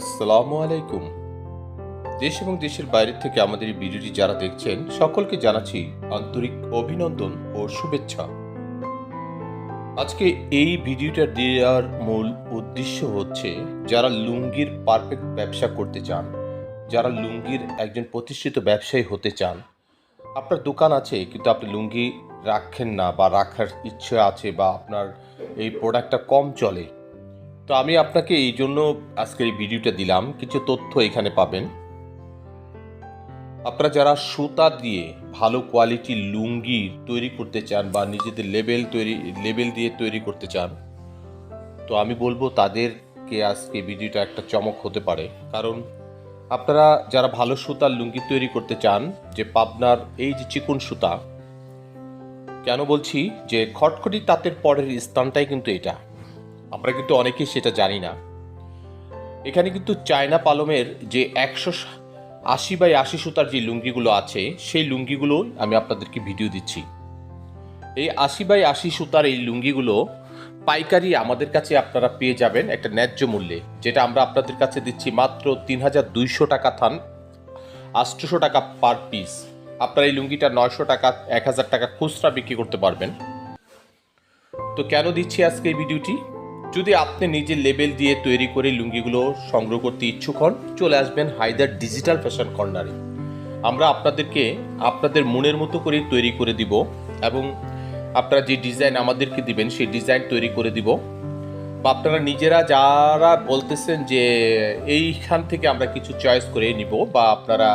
আসসালামু আলাইকুম। দেশ এবং দেশের বাইরে থেকে আমাদের এই ভিডিওটি যারা দেখছেন, সকলকে জানাচ্ছি আন্তরিক অভিনন্দন ও শুভেচ্ছা। আজকে এই ভিডিওটা দেওয়ার মূল উদ্দেশ্য হচ্ছে, যারা লুঙ্গির পারফেক্ট ব্যবসা করতে চান, যারা লুঙ্গির একজন প্রতিষ্ঠিত ব্যবসায়ী হতে চান, আপনার দোকান আছে, কিন্তু আপনি লুঙ্গি রাখেন না বা রাখার ইচ্ছে আছে বা আপনার এই প্রোডাক্টটা কম চলে তো আমি আপনাকে এই জন্য আজকের এই ভিডিওটা দিলাম। কিছু তথ্য এখানে পাবেন। আপনারা যারা সুতা দিয়ে ভালো কোয়ালিটির লুঙ্গি তৈরি করতে চান বা নিজেদের লেবেল তৈরি লেবেল দিয়ে তৈরি করতে চান, তো আমি বলব তাদেরকে আজকে ভিডিওটা একটা চমক হতে পারে। কারণ আপনারা যারা ভালো সুতার লুঙ্গি তৈরি করতে চান, যে পাবনার এই যে চিকন সুতা, কেন বলছি যে খটখটি তাঁতের পরের স্থানটাই কিন্তু এটা। আমরা কিন্তু অনেকেই সেটা জানি না। এখানে কিন্তু চায়না পালমের যে একশো আশি বাই আশি সুতার যে লুঙ্গিগুলো আছে, সেই লুঙ্গিগুলো আমি আপনাদেরকে ভিডিও দিচ্ছি। এই আশি বাই আশি সুতার এই লুঙ্গিগুলো পাইকারি আমাদের কাছে আপনারা পেয়ে যাবেন একটা ন্যায্য মূল্যে, যেটা আমরা আপনাদের কাছে দিচ্ছি মাত্র তিন হাজার দুইশো টাকা থান, আটশোশো টাকা পার পিস। আপনারা এই লুঙ্গিটা নয়শো টাকা, এক হাজার টাকা খুচরা বিক্রি করতে পারবেন। তো কেন দিচ্ছি আজকে এই ভিডিওটি? যদি আপনি নিজের লেবেল দিয়ে তৈরি করে লুঙ্গিগুলো সংগ্রহ করতে ইচ্ছুক হন, চলে আসবেন হায়দার ডিজিটাল ফ্যাশন কর্নারে আমরা আপনাদেরকে আপনাদের মনের মতো করে তৈরি করে দিব এবং আপনারা যে ডিজাইন আমাদেরকে দিবেন, সেই ডিজাইন তৈরি করে দিব। বা আপনারা নিজেরা যারা বলতেছেন যে এইখান থেকে আমরা কিছু চয়েস করে নিব বা আপনারা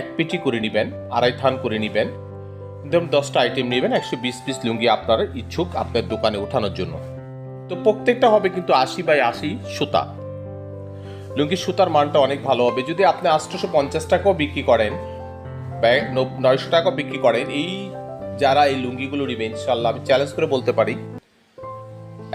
এক পেটি করে নেবেন, আড়াই থান করে নেবেন, ধরুন দশটা আইটেম নেবেন, একশো বিশ পিস লুঙ্গি আপনার ইচ্ছুক আপনার দোকানে ওঠানোর জন্য। তো প্রত্যেকটা হবে কিন্তু আশি বাই আশি সুতা। লুঙ্গির সুতার মানটা অনেক ভালো হবে। যদি আপনি আটশোশো পঞ্চাশ টাকাও বিক্রি করেন নয়শো টাকাও বিক্রি করেন, এই যারা এই লুঙ্গিগুলো নেবে ইনশাল্লাহ আমি চ্যালেঞ্জ করে বলতে পারি,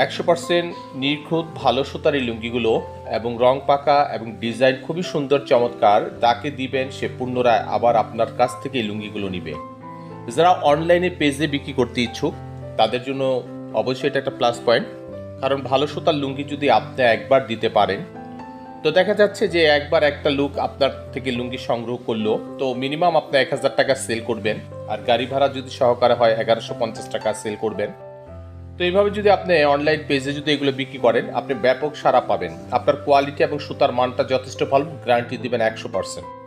একশো পার্সেন্ট নির্ঘুত ভালো সুতার এই লুঙ্গিগুলো এবং রং পাকা এবং ডিজাইন খুবই সুন্দর, চমৎকার, যাকে দিবেন সে পুনরায় আবার আপনার কাছ থেকে এই লুঙ্গিগুলো নিবে। যারা অনলাইনে পেজে বিক্রি করতে ইচ্ছুক, তাদের জন্য অবশ্যই এটা একটা প্লাস পয়েন্ট কারণ ভালো সুতার লুঙ্গি যদি আপনি একবার দিতে পারেন, তো দেখা যাচ্ছে যে একবার একটা লুক আপনার থেকে লুঙ্গি সংগ্রহ করল, তো মিনিমাম আপনি এক হাজার টাকা সেল করবেন, আর গাড়ি ভাড়া যদি সহকারে হয় এগারোশো পঞ্চাশ টাকা সেল করবেন। তো এইভাবে যদি আপনি অনলাইন পেজে যদি এগুলো বিক্রি করেন, আপনি ব্যাপক সারা পাবেন। আপনার কোয়ালিটি এবং সুতার মানটা যথেষ্ট ভালো গ্যারান্টি দিবেন একশো পার্সেন্ট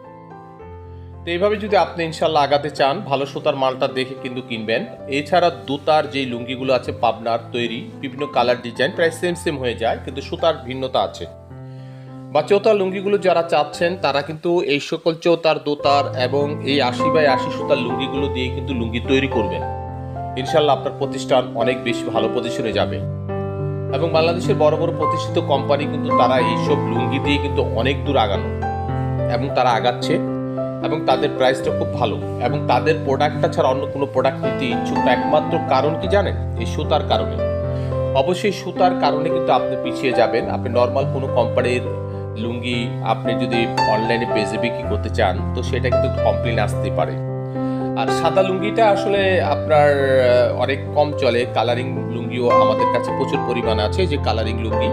তো এইভাবে যদি আপনি ইনশাল্লাহ আগাতে চান, ভালো সুতার মালটা দেখে কিন্তু কিনবেন। এছাড়া দুতার যেই লুঙ্গিগুলো আছে, পাবনার তৈরি, বিভিন্ন কালার ডিজাইন প্রায় সেম সেম হয়ে যায়, কিন্তু সুতার ভিন্নতা আছে। বা চৌতার লুঙ্গিগুলো যারা চাচ্ছেন, তারা কিন্তু এই সকল চৌতার, দোতার এবং এই আশি বাই আশি সুতার লুঙ্গিগুলো দিয়ে কিন্তু লুঙ্গি তৈরি করবেন। ইনশাল্লাহ আপনার প্রতিষ্ঠান অনেক বেশি ভালো পজিশনে যাবে। এবং বাংলাদেশের বড় বড় প্রতিষ্ঠিত কোম্পানি কিন্তু তারা এইসব লুঙ্গি দিয়ে কিন্তু অনেক দূর আগানো। এবং তারা আগাচ্ছে। এবং তাদের প্রাইসটা খুব ভালো এবং তাদের প্রোডাক্টটা ছাড়া অন্য কোনো প্রোডাক্ট নিতে ইচ্ছুক একমাত্র কারণ কি জানেন? এই সুতার কারণে। অবশ্যই সুতার কারণে কিন্তু আপনি পিছিয়ে যাবেন। আপনি নর্মাল কোনো কোম্পানির লুঙ্গি আপনি যদি অনলাইনে পেজে বিক্রি করতে চান, তো সেটা কিন্তু কমপ্লেন আসতে পারে। আর সাদা লুঙ্গিটা আসলে আপনার অনেক কম চলে। কালারিং লুঙ্গিও আমাদের কাছে প্রচুর পরিমাণ আছে, যে কালারিং লুঙ্গি।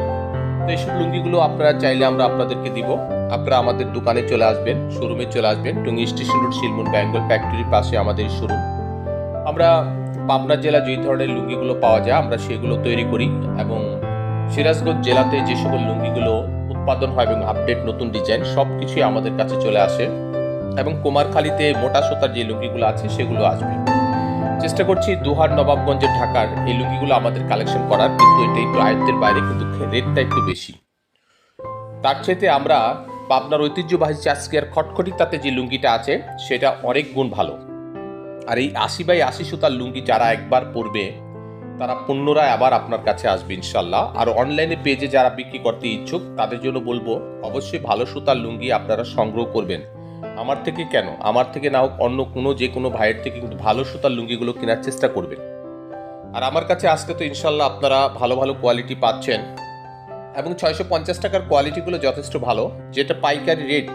তো এইসব লুঙ্গিগুলো আপনারা চাইলে আমরা আপনাদেরকে দিব। আপনারা আমাদের দোকানে চলে আসবেন, শোরুমে চলে আসবেন, Tungi station road Shilmun Bengal ফ্যাক্টরির পাশে আমাদের শোরুম। আমরা পাবনা জেলা যে ধরনের লুঙ্গিগুলো পাওয়া যায়, আমরা সেগুলো তৈরি করি এবং সিরাজগঞ্জ জেলাতে যে সকল লুঙ্গিগুলো উৎপাদন হয় এবং আপডেট নতুন ডিজাইন সব কিছুই আমাদের কাছে চলে আসে এবং কুমারখালীতে মোটা সুতার যে লুঙ্গিগুলো আছে, সেগুলো আসবে। চেষ্টা করছি দুহার নবাবগঞ্জের ঢাকার এই লুঙ্গিগুলো আমাদের কালেকশন করার, কিন্তু এটা একটু আয়ত্তের বাইরে, কিন্তু রেটটা একটু বেশি। তার চাইতে আমরা পাবনার ঐতিহ্যবাহী চাষকিয়ার খটখটি তাতে যে লুঙ্গিটা আছে, সেটা অনেক গুণ ভালো। আর এই আশি বাই আশি সুতার লুঙ্গি যারা একবার পরবে, তারা পুনরায় আবার আপনার কাছে আসবে ইনশাল্লাহ। আর অনলাইনে পেজে যারা বিক্রি করতে ইচ্ছুক, তাদের জন্য বলব, অবশ্যই ভালো সুতার লুঙ্গি আপনারা সংগ্রহ করবেন। আমার থেকে কেন? আমার থেকে না হোক, অন্য কোনো যে কোনো ভাইয়ের থেকে কিন্তু ভালো সুতার লুঙ্গিগুলো কেনার চেষ্টা করবেন। আর আমার কাছে আসতে তো ইনশাল্লাহ আপনারা ভালো ভালো কোয়ালিটি পাচ্ছেন। এবং ছয়শো পঞ্চাশ টাকার কোয়ালিটিগুলো যথেষ্ট ভালো, যেটা পাইকারি রেট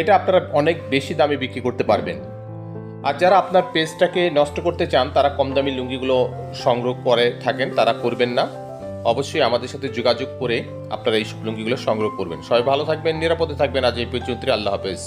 এটা আপনারা অনেক বেশি দামে বিক্রি করতে পারবেন। আর যারা আপনার পেজটাকে নষ্ট করতে চান, তারা কম দামি লুঙ্গিগুলো সংগ্রহ করে থাকেন, তারা করবেন না। অবশ্যই আমাদের সাথে যোগাযোগ করে আপনারা এইসব লুঙ্গিগুলো সংগ্রহ করবেন। সবাই ভালো থাকবেন, নিরাপদে থাকবেন। আজ এই পর্যন্ত আল্লাহ হাফেজ।